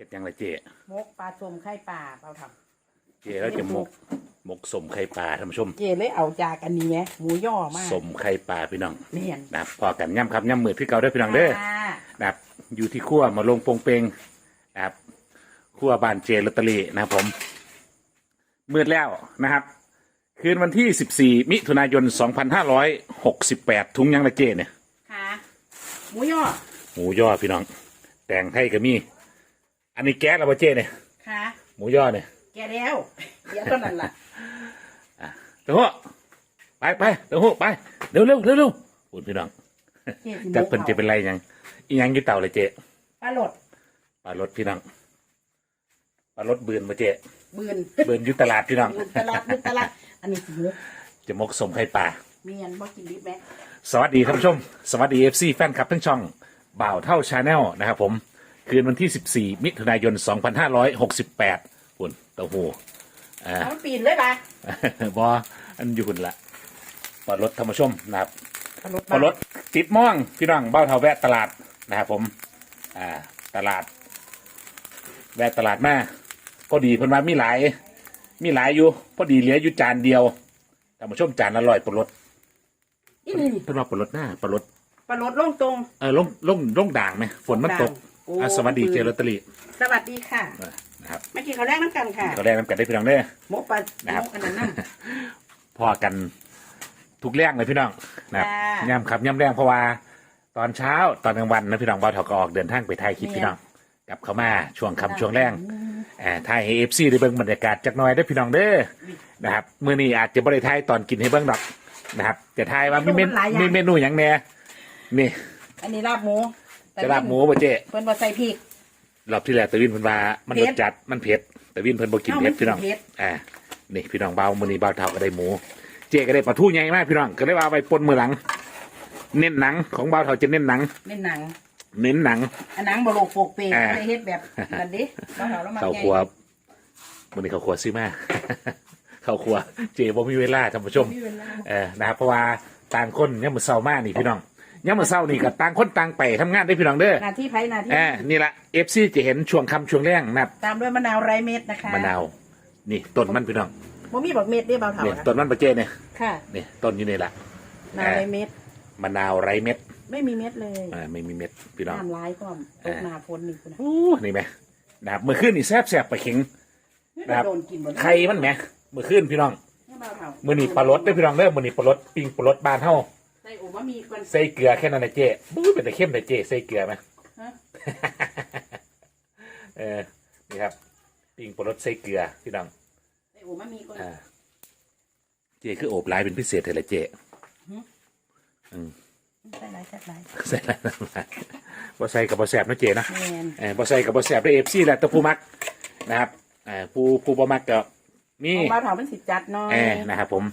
เฮ็ดหยังละเจมกปลาส้มไข่ปลาเราทเจแล้วจะหมกหมกสมไข่ปลาท่านผู้ชมำเจเลยเอาจากอันนี้ไงหมูย่อมากสมไข่ปลาพี่น้องเนียนนะครับพอกันย่ำครับย่ำมือพี่เก่าเด้อพี่น้องเด้อค่ะนะครับอยู่ที่ขั้วมาลงโปงเปงนะครับขั้วบานเจลอตเตอรี่นะครับผมมืดแล้วนะครับ คืนวันที่ 14 มิถุนายน 2568ทุงยังละเจเนี่ยค่ะหมูย่อหมูย่อพี่น้อง แต่งไทยก็มี อันนี้แก๊สแล้วบ่เจเนี่ยค่ะหมูย่อเนี่ยแกแล้วเดี๋ยวเท่านั้นล่ะเดี๋ยวหัวไปไปเดี๋ยวหัวไปเร็วเร็วเร็วเร็วพูดพี่น้องเจ๊สิจักเพิ่นจะเป็นไรยังอีหยังอยู่เต่าเลยเจปลาหลดปลารถพี่น้องปลารถเบือนมาเจบืนเบือนอยู่ตลาดพี่น้องบืนตลาดบืนตลาดอันนี้สิมุกจะมกสมไข่ปลาเมียนบ่กินดิบแม่สวัสดีท่านผู้ชม สวัสดีเอฟซีแฟนคลับทั้งช่องบ่าวเท่าชาแนลนะครับผม คืนวันที่ 14 มิถุนายน 2568ปุ่นเต้าหู้เอามันปีนเลยปะบออันอยู่หุ่นละปลารถท่านผู้ชมนะครับปลาหลดปลารถติดม่องพี่น้องเบ้าเท่าแวะตลาดนะครับผม อ่า ตลาด แวะตลาดมาพอดีเพิ่นว่ามีหลาย มีหลายอยู่พอดีเหลืออยู่จานเดียวท่านผู้ชมจานละร้อยปลารถอีนี่เพิ่นว่าปลารถหน้าปลารถ ปลาหลดลงตรง เออลงลงลงด่างไหมฝนมันตกด่างโอ้อะสวัสดีเจลอตเตอรี่สวัสดีค่ะเออนะครับไม่กินข้าวแรกน้ำกันค่ะเขาแรกน้ำกันได้พี่น้องเด้อมกปลานะครับมกอันนั้นน่ะ พอกันทุกแรงเลยพี่น้องนะครับจ้าย่ำครับย่ำแรงเพราะว่าตอนเช้าตอนกลางวันนะพี่น้องบ่าวเถาก็ออกเดินทางไปไทยคลิปพี่น้องกลับเข้ามาช่วงค่ำช่วงแรงอ่าไทยให้เอฟซีได้เบิ่งบรรยากาศจักหน่อยได้อพี่น้องเด้อนะครับมื้อนี้อาจจะบ่ได้ทายตอนกินให้เบิ่งดอกนะครับจะทายว่ามีเมนมีเมนูหยังแหน่นี่ อันนี้ลาบหมู จะลาบหมูบ่เจ๊เพิ่นบ่ใส่พริกรอบที่แล้วตะวินเพิ่นว่ามันเผ็รดสจัดมันเผ็ดตะวินเพิ่นบ่กินเอ้าเผ็ดมันพี่น้องกินเผ็ดอ่านี่พี่น้องเบามื้อนี้เบาเท่าก็ได้หมู เจ๊ก็ได้ปลาทูใหญ่มากพี่น้องก็เลยว่าเอาไปปนมือหลัง เน้นหนังของเบาเท่าจะเน้นหนังเป็นหนังเน้นหนังอันหนังบ่โลกโปกเปกอ่าไม่ได้เฮ็ดแบบนั้นดิบ่เฮาแล้วมาเข้าใหญ่ครัวมื้อนี้เข้าครัวซื้อมาเข้าครัว เจ๊บ่มีเวลาท่านผู้ชมมีเวลาเออนะครับเพราะว่าต่างคนเนี่ยามมื้อเช้ามานี่พี่น้องเนี่ ยามมื้อเช้านี่ก็ต่างคนต่างไปทำงานได้อพี่น้องเด้อหน้าที่ไผหน้าที่เออนี่ละ FC จะเห็นช่วงค่ำช่วงแรงนะครับตามด้วยมะนาวไรเม็ดนะคะมะนาวนี่ต้นมันพี่น้องบ่มีบักเม็ดเด้เบาเท่านี่นะต้นมันปะเจ๊เนี่ยค่ะนี่ต้นอยู่นี่แหละนาวไรเม็ดมะนาวไรเม็ดไม่มีเม็ดเลยอ่าไม่มีเม็ดพี่น้องน้ำลายพร้อมตกหน้าฝนนี่คุณโอ้นี่ไหมนะครับเมื่อคืนนี่แซบแซบไปลาเข็งครับโดนกินหมดไข่มันไหมเมื่อคืนพี่น้องให้เบาเท่ามื่อนี่ปลารสได้อพี่น้องเด้อมื่อนี่ปลารสปิ้งปลารสบานเท่าใส่โอ้บะหมี่ก่อนใส่เกลือแค่นั้นนะเจ๊บู๊เป็นแต่เข้มแต่เจ๊ใส่เกลือไหมฮะเออนี่ครับปิ้งปลารสใส่เกลือพี่น้องใส่โอ้บะหมี่ก่อน อ่าเจ๊คือโอบลายเป็นพิเศษเลยละเจ๊ใส่หลายใส่หลายใส่อะไรนั่นมาบ่ใส่กับ่แสบเนาะเจ๊นะ แม่นเออบ่ใส่กับบ่แสบได้เอฟซีแหละแตัวผู้มักนะครับเออผู้ผู้บ่มักก็นี่ของเบาเท่ามันสิจัดหน้อยเออนะครับผม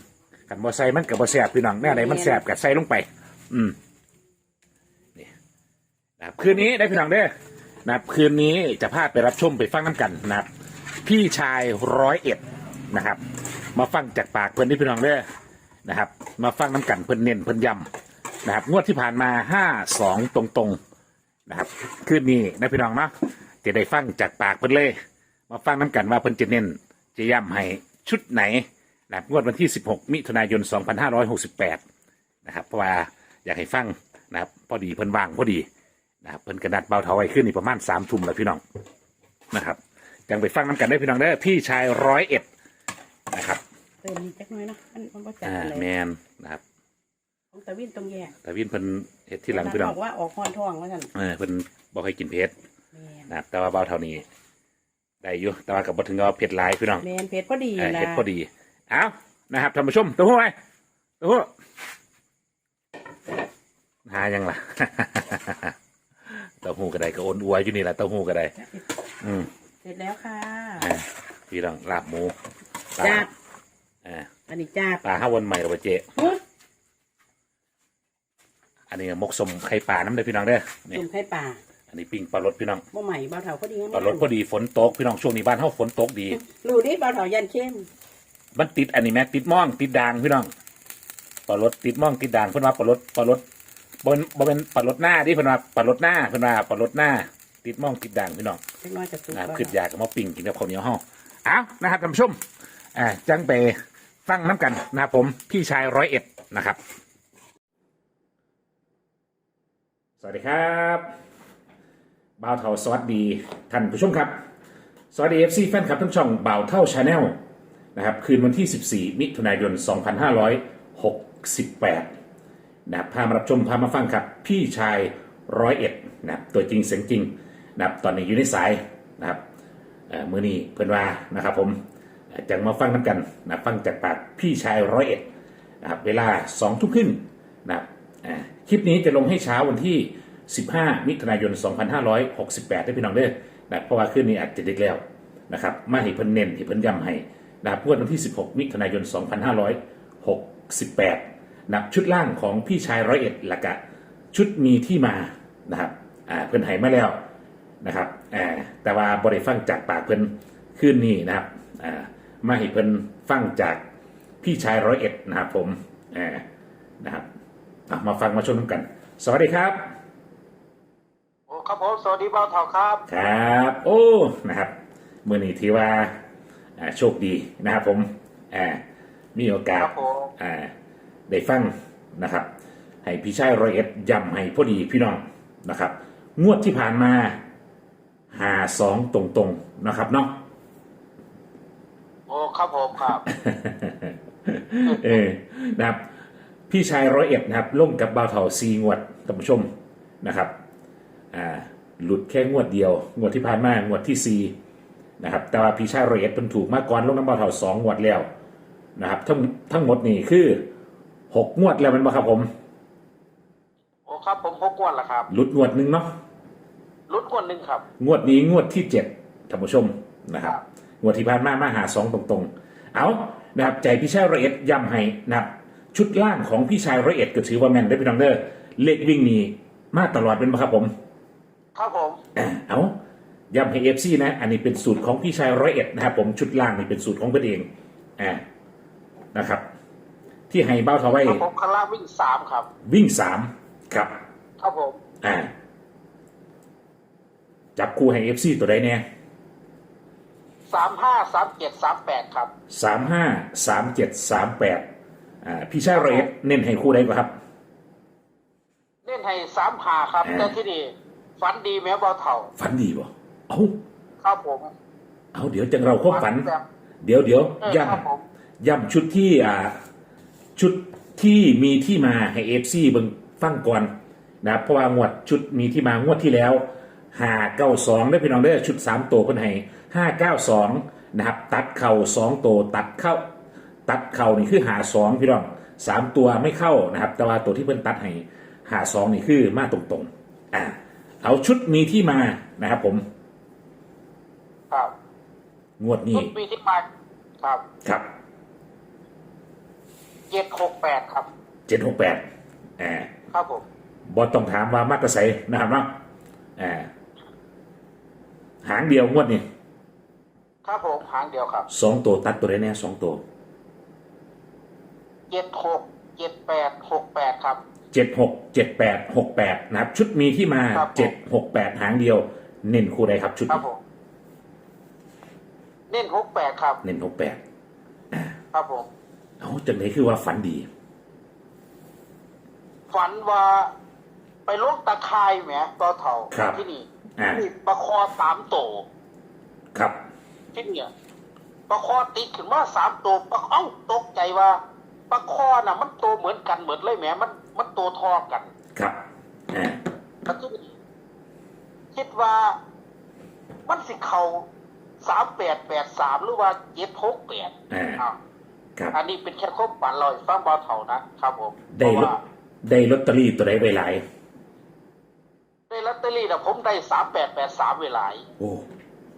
กันบ่ใส่มันกับบ่แสบพี่น้องแน่ไหนมันแสบกับใส่ลงไป อืมนี่นะครับคืนนี้ได้พี่น้องเด้อนะครับคืนนี้จะพาไปรับชมไปฟังน้ำกันนะครับ พี่ชายร้อยเอ็ดนะครับ มาฟังจากปากเพื่อนที่พี่น้องเด้อนะครับ มาฟังน้ำกันเพื่อนเน้นเพื่อนย้ำนะครับ งวดที่ผ่านมาห้าสองตรงๆนะครับคืนนี้นะพี่น้องเนาะจะได้ฟังจากปากเพื่อนเลย มาฟังน้ำกันว่าเพิ่นจะเน้นจะย้ำให้ชุดไหน นะครับงวดวันที่ 16 มิถุนายน 2568 นะครับเพราะว่าอยากให้ฟังนะครับพอดีเพิ่นว่างพอดีนะครับเพิ่นกระนัดเบาเทาไว้ขึ้นนี่ประมาณสามทุ่มแล้วพี่น้องนะครับยังไปฟังน้ำกันได้พี่น้องเด้อพี่ชายร้อยเอ็ดนะครับเติมนิดจักหน่อยนะมันมันก็จัดอ่าเลยแมนนะครับของตะวินตรงแย่แต่วินเพิ่นเฮ็ดที่หลังพี่น้องบอกว่าออกห้อนท้องว่าซั่นเออเพิ่นบอกให้กินเผ็ดแม่นนะครับแต่ว่าเบาเท่านี้ได้อยู่แต่ว่ากับบ่ถึงกับเผ็ดหลายพี่น้องแม่นเผ็ดพอดีเออนะ เห็ดพอดี เอานะครับท่านผู้ชมตัวหู้ไว้ตัวหู้หายังล่ะเต้าหู้ก็ได้ก็โอนอวยอยู่นี่แหละเต้าหู้ก็ได้อืมเสร็จแล้วค่ะอ่าพี่น้องลาบหมูปลาจ้าบอ่าอันนี้จ้าบปลาห้าวันใหม่หรอวะเจ๊อุ๊ยอันนี้มกสมไข่ปลาน้ำเด้อพี่น้องเด้อนี่ตุ่มไข่ป่าอันนี้ปิ้งปลารสพี่น้องบ่ใหม่เบาเถาพอดีปลารสพอดีฝนตกพี่น้องช่วงนี้บ้านเฮาฝนตกดี รู้ดิเบาเถายันเข้ม มันติดอันนี้แม่ติดม่องติดด่างพี่น้องปลารสติดม่องติดด่างเพิ่นว่าปลารสปลารสบนบนเป็นปลารสหน้าที่เพิ่นว่าปลารสหน้าเพิ่นว่าปลารสหน้า ติดม่องติดด่างพี่น้องแล็กน้อยจะสุกนะครับแล้วขึ้นยากับมะปิ่งกินกับข้าวเหนียวห่อเอานะครับท่านผู้ชมอ่าจังไปฟังน้ำกันนะครับผมพี่ชายร้อยเอ็ดนะครับ สวัสดีครับบ่าวเท่าสวัสดีท่านผู้ชมครับ สวัสดีเอฟซีแฟนคลับทั้งช่องบ่าวเท่าชาแนล นะครับคืนวันที่ 14 มิถุนายน 2568นะครับพามารับชมพามาฟังครับ พี่ชายร้อยเอ็ดนะตัวจริงเสียงจริงนะครับตอนนี้อยู่ในสายนะครับเมือนี้เพื่อนว่านะครับผมจังมาฟังน้ำกันนะฟังจากปากพี่ชายร้อยเอ็ดนะครับเวลา2ทุ่มครึ่งนะครับคลิปนี้จะลงให้เช้าวันที่ 15 มิถุนายน 2568ได้พี่น้องเด้อนะเพราะว่าคืนนี้อาจจะดึกแล้วนะครับมาให้เพิ่นเน้นให้เพิ่นย้ำให้ นะครับงวดวันที่ 16 มิถุนายน 2568นับชุดล่างของพี่ชายร้อยเอ็ดละกะชุดมีที่มานะครับอ่าเพิ่นให้มาแล้วนะครับอ่าแต่ว่าบริฟังจากปากเพิ่นคืนนี้นะครับอ่ามาให้เพิ่นฟังจากพี่ชายร้อยเอ็ดนะครับผมอ่านะครับอะมาฟังมาชมกัน สวัสดีครับโอ้ครับผมสวัสดีบ่าวเถาครับ ครับ โอ้นะครับมือนี้ถือว่า อ่าโชคดีนะครับผมอ่ามีโอกาคสรับผมอ่าได้ฟังนะครับ ให้พี่ชายร้อยเอ็ดย้ำให้พอดีพี่น้องนะครับ งวดที่ผ่านมาหาสองตรงๆนะครับเนาะ โอ้ครับผมครับ เออนะครับ พี่ชายร้อยเอ็ดนะครับลงกับบ่าวเถาซีงวดท่านผู้ชมนะครับ อ่า หลุดแค่งวดเดียว งวดที่ผ่านมางวดที่ซี นะครับแต่ว่าพี่ชายร้อยเอ็ดเป็นถูกมากก่อนลงน้ำบ่าวเถาสองงวดแล้วนะครับ ทั้งทั้งหมดนี่คือหกงวดแล้วแมันบ่ครับผมโอ้ครับผมพกงวดละครับหลุดงวดหนึ่งเนาะลุ้นงวดหนึ่งครับ งวดนี้งวดที่เจ็ดท่านผู้ชมนะครับครับงวดที่ผ่านมามาหาสองตรงๆ เอานะครับใจพี่ชายร้อยเอ็ดย้ำให้นะครับชุดล่างของพี่ชายร้อยเอ็ดก็ถือว่าแม่นได้อพี่น้องเด้อเลขวิ่งนี้มาตลอดเป็นปะครับผม ครับผมอ่าเอา ย้ำให้เอฟซีนะ อันนี้เป็นสูตรของพี่ชายร้อยเอ็ดนะครับผมชุดล่างนี่เป็นสูตรของเพื่อนเองอ่านะครับ ที่ให้เบ้าเทาไว้ครับผมข้างล่างวิ่งสามครับ วิ่งสามครับ ครับผมอ่าจับคู่ให้เอฟซีตัวใดเนี่ยสามห้าสามเจ็ดสามแปดครับสามห้าสามเจ็ดสามแปดอ่าพี่ชายร้อยเอ็ดเน้นให้คู่ใดกว่าครับ เล่นให้สามหาครับอ่าแต่ที่นี่ฝันดีแม้บ่าวเถาฝันดีบ่ เอาครับผม เอาเดี๋ยวจังเราควบฝัน แบบเดี๋ยวเดี๋ยวเออย่ครับผมำย่ำชุดที่อ่า ชุดที่มีที่มาให้เอฟซีเบิ่งฟังก่อนนะครับเพราะว่างวดชุดมีที่มางวดที่แล้วห้าเก้าสองได้พี่น้องได้อชุดสามตัวเพิ่นให้ห้าเก้าสองนะครับ ตัดเข่าสองตัวตัดเข้า ตัดเข่านี่คือหาสองพี่น้องสามตัวไม่เข้านะครับ แต่ว่าตัวที่เพิ่นตัดให้หาสองนี่คือมาตรงๆอ่าเอาชุดมีที่มานะครับผมครับ งวดนี้ชุดปีที่มาครับครับเจ็ดหกแปดครับเจ็ดหกแปดอ่าครับผมบอต้องถามว่ามาตรไซนะครับเนาะอ่าหางเดียวงวดนี่ครับผมหางเดียวครับสองตัวตัดตัวได้แน่สองตัวเจ็ดหกเจ็ดแปดหกแปดครับเจ็ดหกเจ็ดแปดหกแปดนะครับ ชุดมีที่มาครับผมเจ็ดหกแปดหางเดียว เน้นคู่ใดครับชุดครับนี้ผม เล่นหกแปดครับ เน้นหกแปดครับผมเอาจังไหนคือว่าฝันดี ฝันว่า ไปลกตะคายแหมตอเถ่าครับที่นี่อ่านี่ประคอสามโต ครับที่เนี่ยประคอติดขึ้นว่าสามตัวประเอ้าตกใจว่าประคอน่ะ มันโตเหมือนกันเหมือนเลยแหมมันมันโตทอกัน ครับอ่าแล้วที่นี่คิดว่า มันสิเขา สามแปดแปดสามหรือว่าเจ็ดหกแปดอ่าอ้าวครับ อันนี้เป็นแค่ข้อฝันเราให้ฟังเบาเถ่านะครับผมเพได้ราะลอว่าตได้ลอตเตอรี่ตัวใดไว้หลาย ได้ลอตเตอรี่นะผมได้สามแปดแปดสามเวลาโอ้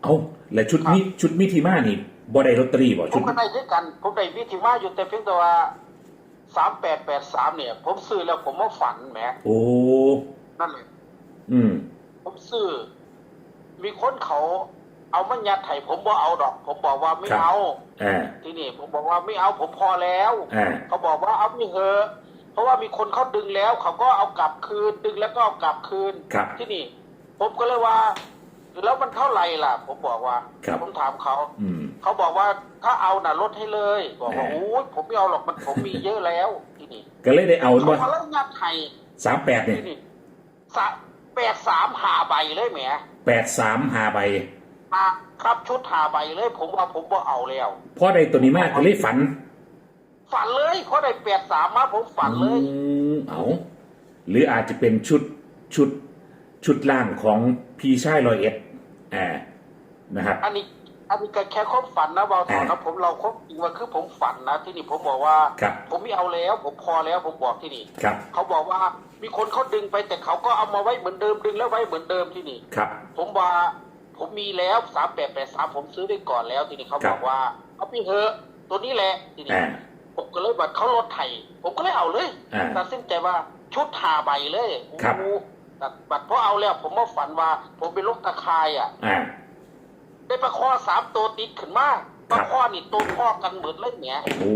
เอาแล้วชุดมีชุดมีที่มานี่บ่ได้ลอตเตอรี่บ่ผชุมดก็ได้ด้วยกัน ผมได้วิธีว่าอยู่แต่เพียงแต่ว่าสามแปดแปดสามเนี่ย ผมซื้อแล้วผมมาฝันแหมโอ้ นั่นเลย อืม ผมซื้อ มีคนเขา เอามันยัดไถ่ผมบ่เอาดอก ผมบอกว่าไม่ครับเอาอ่าที่นี่ผมบอกว่าไม่เอาผมพอแล้วอ่าเขาบอกว่าเอาไม่เถอะเพราะว่ามีคนเขาดึงแล้ว เขาก็เอากลับคืน ดึงแล้วก็เอากลับคืนครับที่นี่ ผมก็เลยว่า แล้วมันเท่าไหร่ล่ะ ผมบอกว่าครับผมถามเขาอืมเขาบอกว่าถ้าเอาน่ะลดให้เลย บอกว่าเออโอ้ยผมไม่เอาหรอกมันผมมีเยอะแล้วที่นี่ ก็เลยได้เอาเขาว่ามาแล้วยัดไทยสามแปดเนี่ยที่นี่สะแปดสามหาใบเลยแหมแปดสามหาใบ อะครับชุดหาใบเลย ผมว่าผมว่าเอาแล้วพอได้ตัวนี้มากก็เลยฝันฝันเลยเพราะได้แปดสามมาผมฝันเลย อืมเอาหรืออาจจะเป็นชุดชุดชุดล่างของพีชายรอยเอ็ดอ่านะครับ อันนี้อันนี้ก็แค่ความฝันนะเบาทองอ่านะผมเราคบจริงว่าคือผมฝันนะที่นี่ผมบอกว่า ครับผมไม่เอาแล้วผมพอแล้วผมบอกที่นี่ครับ เขาบอกว่ามีคนเขาดึงไปแต่เขาก็เอามาไว้เหมือนเดิมดึงแล้วไว้เหมือนเดิมที่นี่ครับ ผมว่า ผมมีแล้วสามแปดแปดสามผมซื้อไปก่อนแล้ว ทีนี้เขาครับบอกว่าเอาไปเถอะตัวนี้แหละทีนี้อ่าผมก็เลยบอกเขาลดไทยผมก็เลยเอาเลยอ่าตัดสินใจว่าชุดหาใบเลยครับโอ้โหแต่บัดเพราะเอาแล้ว ผมมาฝันว่า ผมเป็นลูกตะคายอะอ่าได้ปลาคอสามตัวติดขึ้นมาปลาคอนี่ตัวพ่อกันเหมือนเลยเนี่ยโอ้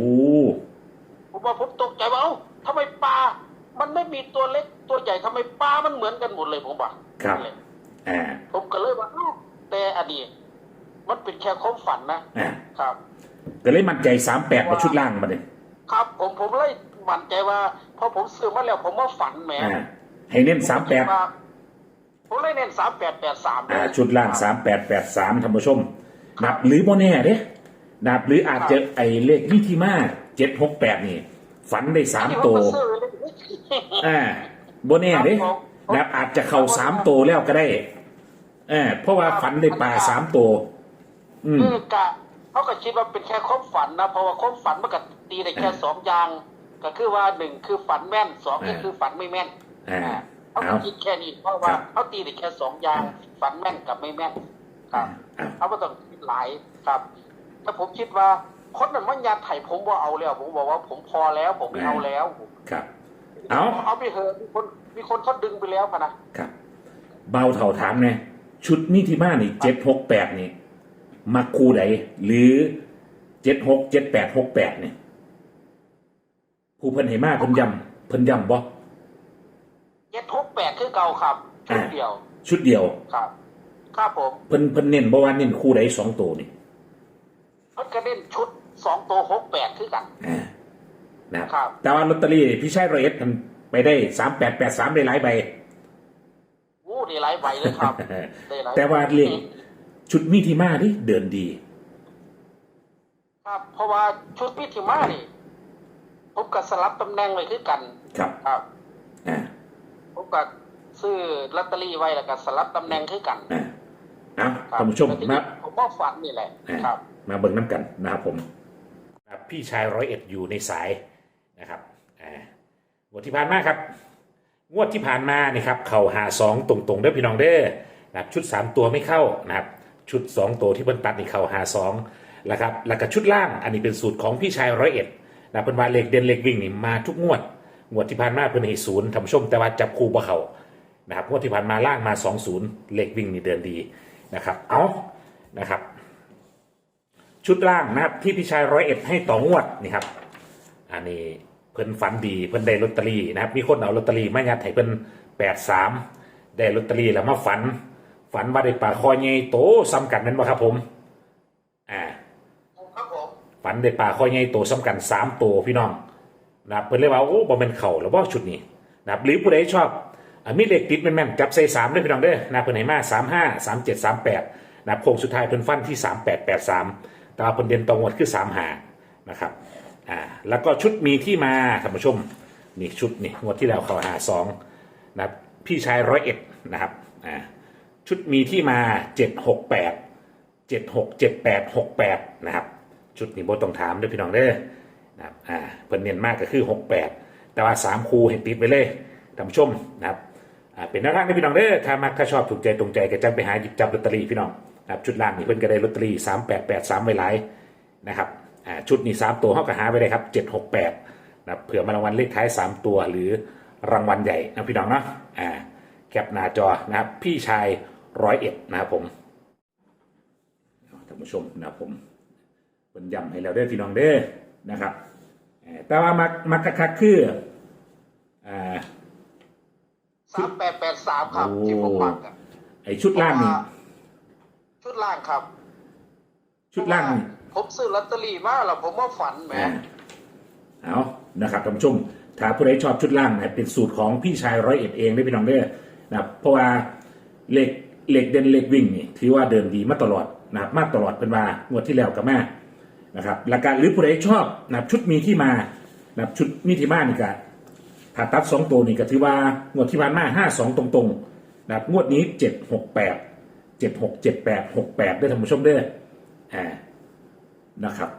ผมว่าผมตกใจว่าเอ้าทำไมปลา มันไม่มีตัวเล็กตัวใหญ่ทำไมปลามันเหมือนกันหมดเลยผมบอกครับอ่าผมก็เลยว่าอ้าวแต่อ ดีตมันเป็นแค่ความฝันนะอ่าครับก็เลยมั่นใจสามแปดมาชุดล่างมาเลยครับผมผมเลยมั่นใจว่าพอผมซื้อมาแล้วผมว่าฝันแหมอ่าให้เน้นสามแปดผมเลยเน้นสามแปดแปดสามอ่าชุดล่างสามแปดแปดสามท่านผู้ชมนับหรือโมแน่เด้นับหรืออาจจะไอเลขวิธีมาเจ็ดหกแปดนี่ ฝันได้สามตัวอ่าโบแน่เด้นับอาจจะเข้าสามตัวแล้วก็ได้ อ่าเพราะว่าฝันได้ปลาสามตัว อืมคือกะเขาก็คิดว่าเป็นแค่ความฝันนะเพราะว่าความฝันมันก็ตีได้แค่สองอย่าง ก็คือว่าหนึ่งคือฝันแม่นสองก็คือฝันไม่แม่นอ่าเขาก็เอาคิดแค่นี้เพราะว่าครับเขาตีได้แค่สองอย่าง ฝันแม่นกับไม่แม่น ครับอ่าเขาไม่ต้องคิดหลายครับแต่ผมคิดว่าคนนั้นมันยาไถ่ผมว่าเอาแล้ว ผมบอกว่าผมพอแล้ว ผมไม่เอาแล้วครับ เอาเอาไปเถอะมีคนมีคนเขาดึงไปแล้วพะนะครับ เบาเท่าถามไง ชุดนี้ที่มานี่เจ็ดหกแปดนี่มาคู่ไหนหรือเจ็ดหกเจ็ดแปดหกแปดเนี่ยผู้เพิ่นให้มาเพิ่นย้ำเพิ่นย้ำบ่เจ็ดทุกแปดคือเก่าครับ ชุดอ่าเดียว ชุดเดียวครับครับผมเพิ่นเพิ่นเน้นบ่ว่าเน้นคู่ไหนสองตัวนี่เพิ่นก็เล่นชุดสองตัวหกแปดคือกันอ่านะครับครับแต่ว่าลอตเตอรี่พี่ชายรอยเอ็ดมันไปได้สามแปดแปดสามได้หลายใบอู้ ได้หลายใบเลยครับได้หลายแต่ว่าเลขชุดมีที่มาดิเดินดี ครับ เพราะว่าชุดพิธีมานี่ผมก็สลับตำแหน่งไว้คือกัน ครับครับอ่าผมก็ซื้อลอตเตอรี่ไว้แล้วก็สลับตำแหน่งคือกันอ่าเอาครับท่านผู้ชมแต่ทีมานี้ผมว่าฝันนี่แหละอ่าครับ มาเบิ่งน้ำกันนะครับผมครับพี่ชายร้อยเอ็ดอยู่ในสายนะครับอ่างวดที่ผ่านมาครับ งวดที่ผ่านมานี่ครับเข่าหาสองตรงๆเด้อพี่น้องเด้อนะครับชุดสามตัวไม่เข้านะครับชุดสองตัวที่เพิ่นตัดนี่เข่าหาสองนะครับแล้วก็ชุดล่างอันนี้เป็นสูตรของพี่ชายร้อยเอ็ดนะเป็นว่าเหลขเด่นเหลขวิ่งนี่มาทุกงวดงวดที่ผ่านมาเพิ่นให้ศูนย์ท่านผู้ชมแต่ว่าจับคู่บ่เข้านะครับงวดที่ผ่านมาล่างมาสองศูนย์เลขวิ่งนี่เดินดีนะครับเอานะครับ ชุดล่างนะครับที่พี่ชายร้อยเอ็ดให้ต่องวดนี่ครับอันนี้ เพิ่นฝันดีเพิ่นได้ลอตเตอรี่นะครับ มีคนเอาลอตเตอรี่มายัดให้เพิ่นแปดสามได้ลอตเตอรี่แล้วมาฝัน ฝันว่าได้ปลาคอใหญ่โตซ้ำกันนั่นบ่ครับผม อ่าครับผมฝันได้ปลาคอใหญ่โตซ้ำกันสามตัวพี่น้องนะครับเพิ่นเลยว่าโอ้บ่เป็นเข่าหรือว่าชุดนี้นะครับหรือผู้ใดชอบอะมีเลขติดแม่นๆจับใส่สามด้วยพี่น้องเด้อนะเพิ่นให้มาสามห้าสามเจ็ดสามแปดนะครับโค้งสุดท้ายเพิ่นฟันที่สามแปดแปดสามแต่ว่าเพิ่นเด่นตรงวดคือสามหานะครับ อ่าแล้วก็ชุดมีที่มาท่านผู้ชมนี่ชุดนี่งวดที่แล้วเขาหาสองนะครับพี่ชายร้อยเอ็ดนะครับอ่าชุดมีที่มาเจ็ดหกแปดเจ็ดหกเจ็ดแปดหกแปดนะครับ ชุดนี้โบต้องถามด้วยพี่น้องเด้อนะครับอ่าเพิ่นเน้นมากก็คือหกแปดแต่ว่าสามคูเห็นติดไปเลยท่านผู้ชมนะครับอ่าเป็นแนวทางให้พี่น้องเด้อถ้ามักถ้าชอบถูกใจตรงใจก็จังไปหาหยิบจับลอตเตอรี่พี่น้องนะครับชุดล่างนี่เพิ่นก็ได้ลอตเตอรี่สามแปดแปดสามไว้หลายนะครับ อ่าชุดนี้สามตัวเขาก็หาไปเลยครับเจ็ดหกแปดนะครับเผื่อมารางวัลเลขท้ายสามตัวหรือรางวัลใหญ่นะพี่น้องเนาะอ่าแคปหน้าจอนะครับพี่ชายร้อยเอ็ดนะครับผมท่านผู้ชมนะครับผมเป็นย้ำให้เราได้อพี่น้องเด้อนะครับเอ่อแต่ว่ามักมักคักๆคืออ่าสามแปดแปดสามครับโอ้ที่ผมมักอะไอชุดล่างนี่ล่างครับ ชุดล่างนี่ ผมซื้อลอตเตอรี่มาแล้วผมว่าฝันแหม อ่าเอานะครับท่านผู้ชมถ้าผู้ใดชอบชุดล่างนะเป็นสูตรของพี่ชายร้อยเอ็ดเองได้พี่น้องเด้อนะครับเพราะว่าเหล็กเหล็กเด่นเหล็กวิ่งนี่ถือว่าเดินดีมาตลอดนะครับมาตลอดเป็นว่างวดที่แล้วกับแม่นะครับหลักการหรือผู้ใดชอบนะครับชุดมีที่มานะครับชุดมีที่มานี่ก็ถ้าตัดสองตัวนี่ก็ถือว่างวดที่ผ่านมาห้าสองตรงๆนะครับงวดนี้เจ็ดหกแปดเจ็ดหกเจ็ดแปดหกแปดได้อท่านผู้ชมเด้ออ่า นะครับ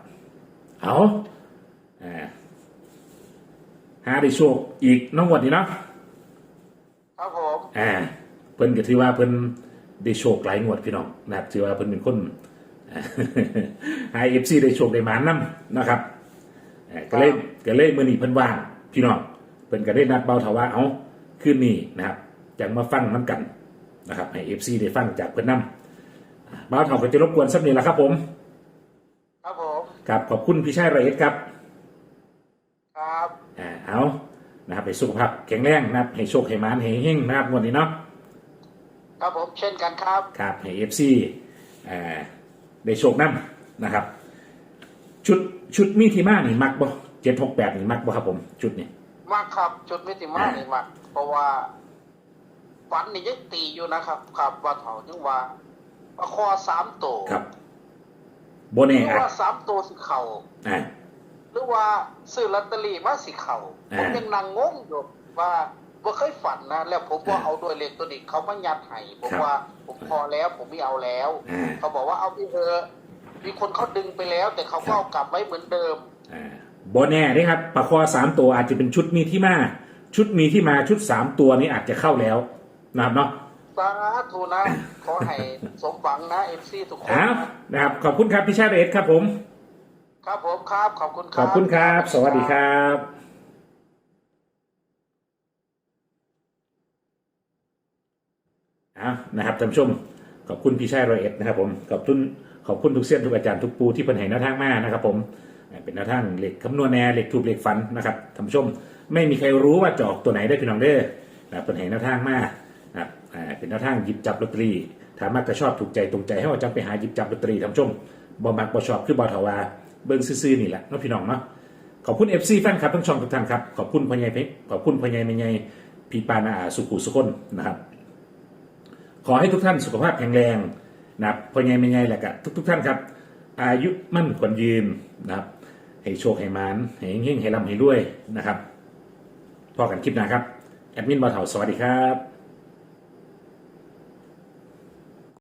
เอาอ่าหาได้โชคอีกน้องวันนี้เนาะครับผมอ่าเพิ่นก็ถือว่าเพิ่นได้โชคหลายงวดพี่น้องนะครับถือว่าเพิ่นเป็นคนไฮเอฟซีได้โชคได้หมานนํนะครับอ่าก็เลยก็เลยมื้อนี้เพิ่นว่างพี่น้องเพิ่นก็ได้นัดเบาเถาว่าเอาคืนนี้นะครับจังมาฟังน้ำกันนะครับให้เอฟซีได้ฟังจากเพิ่นนํเบาเถาก็จะรบกวนสักนิดละครับผม ครับผมครับขอบคุณพี่ชายไรเอ็ดครับครับอ่าเอานะครับให้สุขภาพแข็งแรงนะครับให้โชคให้หมานให้เฮงนะครับงวันนี้เนาะครับผมเช่นกันครับครับให้เอฟซีอ่าได้โชคนํนะครับ ชุดชุดมีที่มานี่มักบ่เจ็ดหกแปดนี่มักบ่ครับผมชุดนี้มากครับจุดมิติมานี่มากเพราะว่าฝันนี่ยังตีอยู่นะครับครับว่าเถายังว่าประคอสามตัวครับ โบหรืเน่ออะว่าสามตัวสิเข่าอ่า หรือว่าซื้อลอตเตอรี่มาสิเข่าอ่าผมยังนั่งงงอยู่ว่าว่าเคยฝันนะแล้วผมว่าอ่าเอาด้วยเลขตัวนี้เขามายัดให้ผมครับว่าผมพอแล้วผมไม่เอาแล้ว อ่า เขาบอกว่าเอาไปเถอะมีคนเขาดึงไปแล้ว แต่เขาก็เอากลับไว้เหมือนเดิม อ่าโบแน่เด้ครับปลาคอสามตัวอาจจะเป็นชุดมีที่มา ชุดมีที่มาชุดสามตัวนี้อาจจะเข้าแล้วนะครับเนาะ สาธุนะ ขอให้สมหวังนะเอฟซีทุกคนอ้าวนะครับขอบคุณครับพี่ชายไรเอ็ดครับผม ครับผมครับ ขอบคุณคขรับอบคุณครับ สวัสดีครับอะนะครับท่านผู้ชม ขอบคุณพี่ชายรอยเอ็ดนะครับผมขอบคุณขอบคุณทุกเส้นทุกอาจารย์ทุกปูที่เพิ่นให้แนวทางมานะครับผมอ่าเป็นแนวทางเหล็กคำนวณแนวเหล็กถูกเหล็กฟันนะครับท่านผู้ชม ไม่มีใครรู้ว่าจะออกตัวไหนได้พี่น้องเด้อนะครับเพิ่นให้แนวทางมา นะครับอ่าเป็นแนวทางหยิบจับลอตเตอรี่ถามมากก็ชอบถูกใจตรงใจให้ว่าจังไปหาหยิบจับลอตเตอรี่ท่านผู้ชมบ่มักบ่ชอบคือบอทวาเบิ่งซื่อๆนี่แหละเนาะพี่น้องเนาะขอบคุณ FC แฟนคลับทั้งช่องทุกท่านครับขอบคุณพ่อใหญ่เพชรขอบคุณพ่อใหญ่แม่ใหญ่พี่ปานาสุขุสุคนนะครับ ขอให้ทุกท่านสุขภาพแข็งแรงนะครับพ่อใหญ่แม่ใหญ่แหละกะทุกทุกๆท่านครับ อายุมั่นขวัญยืนนะครับให้โชคให้มานให้เฮงๆให้ร่ำให้รวยนะครับพอกันคลิปหน้าครับแอดมินบอเถาสวัสดีครับ